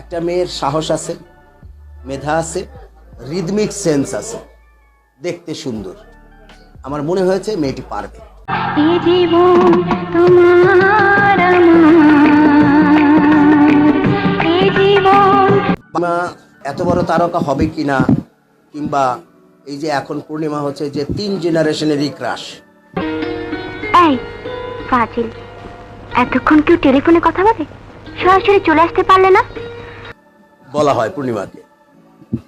একটা মেয়ের সাহস আছে মেধা আছে রিদমিক সেন্স আছে। দেখতে সুন্দর। আমার মনে হয়েছে মেয়েটি পারবে। এত বড় তারকা হবে কি না কিংবা এই যে এখন পূর্ণিমা হচ্ছে যে তিন জেনারেশনেরই ক্রাশ এই ফাজিল এতক্ষণ কেউ টেলিফোনে কথা বলে? সরাসরি চলে আসতে পারলে না? বলা হয় পূর্ণিমাকে।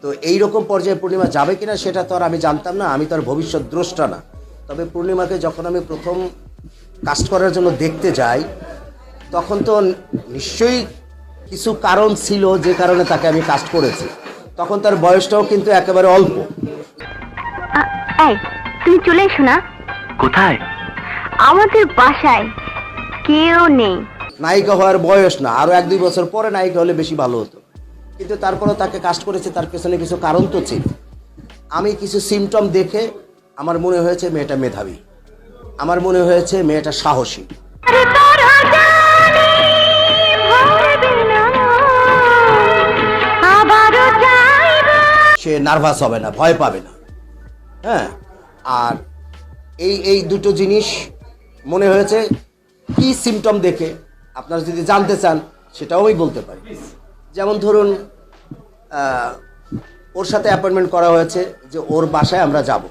তো এই রকম পর্যায়ে পূর্ণিমা যাবে কিনা সেটা তো আর আমি জানতাম না আমি তো আর ভবিষ্যৎ দ্রষ্টা না। তবে পূর্ণিমাকে যখন আমি প্রথম কাস্ট করার জন্য দেখতে যাই তখন তো নিশ্চয়ই কিছু কারণ ছিল যে কারণে তাকে আমি কাস্ট করেছি। তখন তার বয়সটাও কিন্তু একেবারে অল্প। তুমি চলে এসো না। কোথায়? আমাদের বাসায় কেউ নেই। নায়িকা হওয়ার বয়স না আরও এক দুই বছর পরে নায়িকা হলে বেশি ভালো হতো। কিন্তু তারপরেও তাকে কাস্ট করেছে তার পেছনে কিছু কারণ তো ছিল। আমি কিছু সিমটম দেখে আমার মনে হয়েছে মেয়েটা মেধাবী। আমার মনে হয়েছে মেয়েটা সাহসী। সে নার্ভাস হবে না ভয় পাবে না। হ্যাঁ আর এই এই দুটো জিনিস মনে হয়েছে কি সিমটম দেখে আপনারা যদি জানতে চান সেটাও আমি বলতে পারি। যেমন ধরুন ওর সাথে অ্যাপয়েন্টমেন্ট করা হয়েছে যে ওর বাসায় আমরা যাব।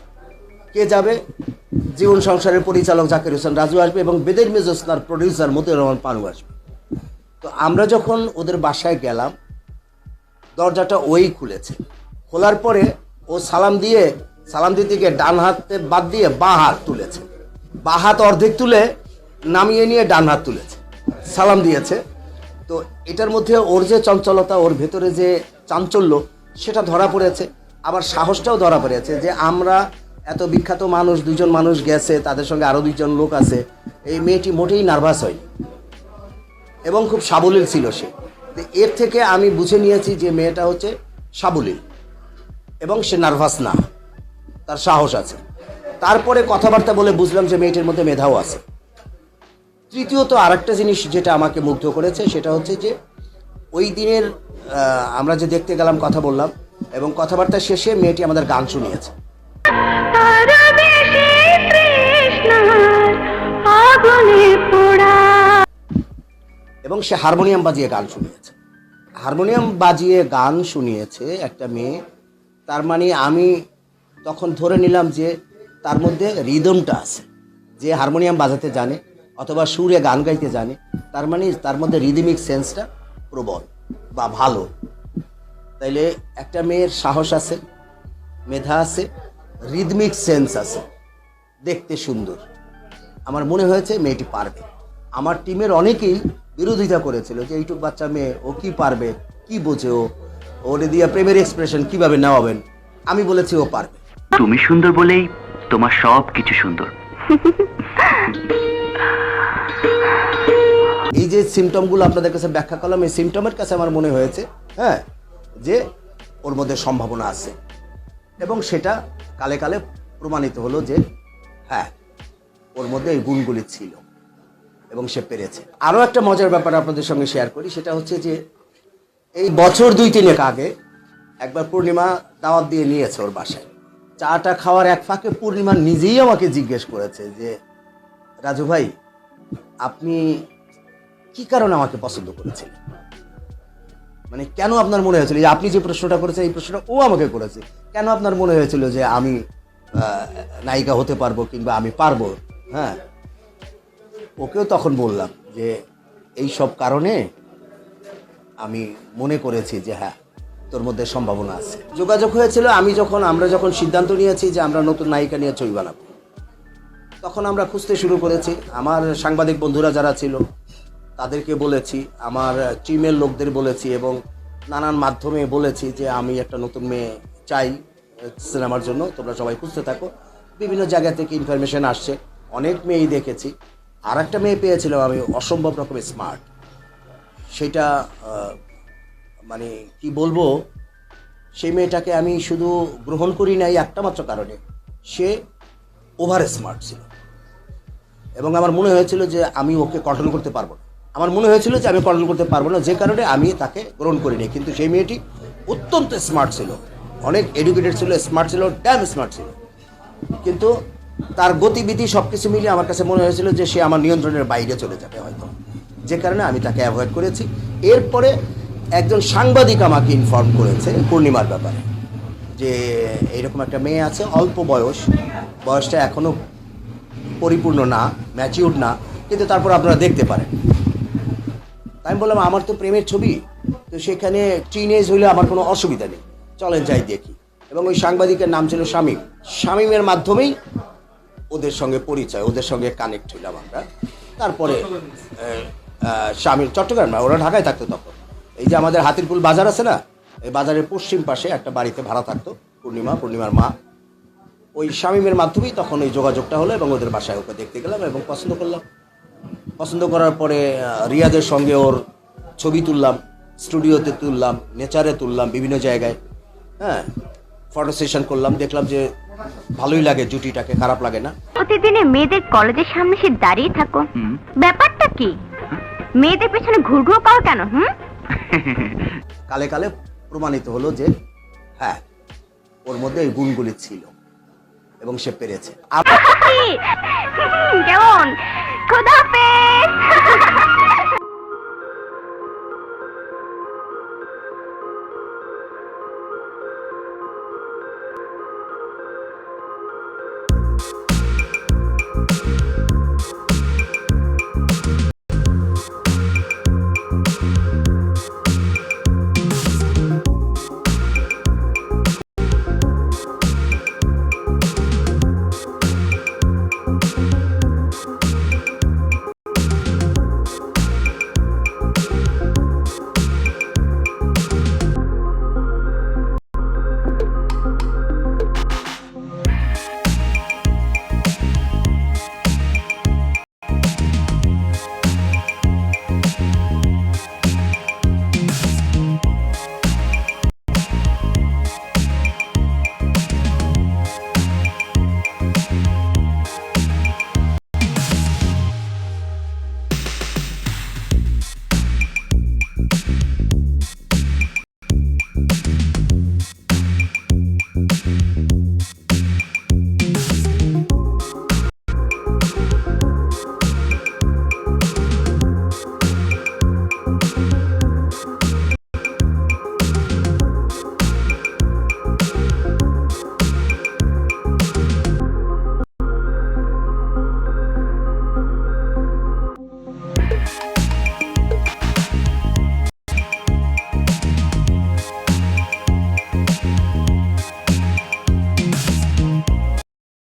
কে যাবে? জীবন সংসারের পরিচালক জাকির হোসেন রাজু আসবে এবং বেদের মেজস্তার প্রডিউসার মতিউর রহমান পানু আসবে। তো আমরা যখন ওদের বাসায় গেলাম, দরজাটা ওই খুলেছে। খোলার পরে ও সালাম দিয়ে, সালাম গিয়ে ডান হাতে বাদ দিয়ে বাঁ হাত তুলেছে। বাঁ হাত অর্ধেক তুলে নামিয়ে নিয়ে ডান হাত তুলেছে। সালাম দিয়েছে। তো এটার মধ্যে ওর যে চঞ্চলতা, ওর ভেতরে যে চাঞ্চল্য, সেটা ধরা পড়েছে। আবার সাহসটাও ধরা পড়েছে যে আমরা এত বিখ্যাত মানুষ দুজন মানুষ গেছে, তাদের সঙ্গে আরও দুইজন লোক আছে, এই মেয়েটি মোটেই নার্ভাস হয় এবং খুব সাবলীল ছিল সে। এর থেকে আমি বুঝে নিয়েছি যে মেয়েটা হচ্ছে সাবলীল, এবং সে নার্ভাস না, তার সাহস আছে। তারপরে কথাবার্তা বলে বুঝলাম যে মেয়েটির মধ্যে মেধাও আছে। তৃতীয়ত আরেকটা জিনিস যেটা আমাকে মুগ্ধ করেছে সেটা হচ্ছে যে ওই দিনের আমরা যে দেখতে গেলাম কথা বললাম এবং কথাবার্তা শেষে মেয়েটি আমাদের গান শুনিয়েছে। এবং সে হারমোনিয়াম বাজিয়ে গান শুনিয়েছে। হারমোনিয়াম বাজিয়ে গান শুনিয়েছে একটা মেয়ে তার মানে আমি তখন ধরে নিলাম যে তার মধ্যে রিদমটা আছে যে হারমোনিয়াম বাজাতে জানে। অথবা সুরে গান গাইতে জানে তার মানে তার মধ্যে রিদমিক সেন্সটা প্রবল বা ভালো। তাইলে একটা মেয়ের সাহস আছে মেধা আছে রিদমিক সেন্স আছে দেখতে সুন্দর। আমার মনে হয়েছে মেয়েটি পারবে। আমার টিমের অনেকেই বিরোধিতা করেছিল যে এইটুক বাচ্চা মেয়ে ও কি পারবে? কি বোঝে ও? ওরে দিয়ে প্রেমের এক্সপ্রেশন কীভাবে নেওয়াবেন? আমি বলেছি ও পারবে। তুমি সুন্দর বলেই তোমার সব কিছু সুন্দর। এই যে সিমটমগুলো আপনাদের কাছে ব্যাখ্যা করলাম, এই সিমটমের কাছে আমার মনে হয়েছে হ্যাঁ যে ওর মধ্যে সম্ভাবনা আছে। এবং সেটা কালে কালে প্রমাণিত হলো যে হ্যাঁ ওর মধ্যে এই গুণগুলি ছিল এবং সে পেরেছে। আরও একটা মজার ব্যাপার আপনাদের সঙ্গে শেয়ার করি, সেটা হচ্ছে যে এই বছর দুই তিনেক আগে একবার পূর্ণিমা দাওয়াত দিয়ে নিয়েছে ওর বাসায়। চাটা খাওয়ার এক ফাঁকে পূর্ণিমা নিজেই আমাকে জিজ্ঞেস করেছে যে রাজু ভাই, আপনি কি কারণে আমাকে পছন্দ করেছেন? মানে কেন আপনার মনে হয়েছিল যে আপনি যে প্রশ্নটা করেছেন, এই প্রশ্নটা ও আমাকে করেছে? কেন আপনার মনে হয়েছিল যে আমি নায়িকা হতে পারব কিংবা আমি পারব? হ্যাঁ? ওকেও তখন বললাম যে এই সব কারণে আমি মনে করেছি যে হ্যাঁ তোর মধ্যে সম্ভাবনা আছে। যোগাযোগ হয়েছিল, আমি যখন, আমরা যখন সিদ্ধান্ত নিয়েছি যে আমরা নতুন নায়িকা নিয়ে ছবি বানাবো। তখন আমরা খুঁজতে শুরু করেছি। আমার সাংবাদিক বন্ধুরা যারা ছিল, তাদেরকে বলেছি, আমার টিমের লোকদের বলেছি এবং নানান মাধ্যমে বলেছি যে আমি একটা নতুন মেয়ে চাই সিনেমার জন্য, তোমরা সবাই খুঁজতে থাকো। বিভিন্ন জায়গা থেকে ইনফরমেশন আসছে। অনেক মেয়েই দেখেছি। আর একটা মেয়ে পেয়েছিলাম আমি, অসম্ভব রকমের স্মার্ট সেটা মানে কি বলব, সেই মেয়েটাকে আমি শুধু গ্রহণ করি নাই একটা মাত্র কারণে। সে ওভার স্মার্ট ছিল। এবং আমার মনে হয়েছিল যে আমি ওকে কন্ট্রোল করতে পারব না। আমার মনে হয়েছিল যে আমি কন্ট্রোল করতে পারব না, যে কারণে আমি তাকে গ্রহণ করিনি। কিন্তু সেই মেয়েটি অত্যন্ত স্মার্ট ছিল, অনেক এডুকেটেড ছিল স্মার্ট ছিল ড্যাম স্মার্ট ছিল। কিন্তু তার গতিবিধি সব কিছু মিলিয়ে আমার কাছে মনে হয়েছিল যে সে আমার নিয়ন্ত্রণের বাইরে চলে যাবে হয়তো। যে কারণে আমি তাকে অ্যাভয়েড করেছি। এরপরে একজন সাংবাদিক আমাকে ইনফর্ম করেছে পূর্ণিমার ব্যাপারে যে এরকম একটা মেয়ে আছে, অল্প বয়স, বয়সটা এখনও পরিপূর্ণ না ম্যাচিউর না, কিন্তু তারপর আপনারা দেখতে পারেন। আমি বললাম, আমার তো প্রেমের ছবি। তো সেখানে টিনেজ হইলে আমার কোনো অসুবিধা নেই। চলেন যাই দেখি। এবং ওই সাংবাদিকের নাম ছিল শামীম। শামীমের মাধ্যমেই ওদের সঙ্গে পরিচয়, ওদের সঙ্গে কানেক্ট হইলাম আমরা। তারপরে শামীম, চট্টগ্রাম না, ওরা ঢাকায় থাকতো তখন। এই যে আমাদের হাতিরপুল বাজার আছে না, এই বাজারের পশ্চিম পাশে একটা বাড়িতে ভাড়া থাকতো, পূর্ণিমা, পূর্ণিমার মা। ওই শামীমের মাধ্যমেই তখন ওই যোগাযোগটা হলো এবং ওদের বাসায় ওকে দেখতে গেলাম এবং পছন্দ করলাম। পছন্দ করার পরে রিয়াদের সঙ্গে ওর ছবি তুললাম স্টুডিওতে তুললাম নেচারে তুললাম বিভিন্ন জায়গায়। হ্যাঁ ফটো সেশন করলাম দেখলাম যে ভালোই লাগে জুটিটাকে খারাপ লাগে না। প্রতিদিনে মেয়েদের কলেজের সামনে সে দাঁড়িয়ে থাকো। হুম। ব্যাপারটা কি? মেয়েদের পেছনে ঘুরঘুর করো কেন হুম? কালে কালে প্রমাণিত হলো যে হ্যাঁ ওর মধ্যে এই গুণগুলি ছিল। এবং সে পেরেছে। কেমন?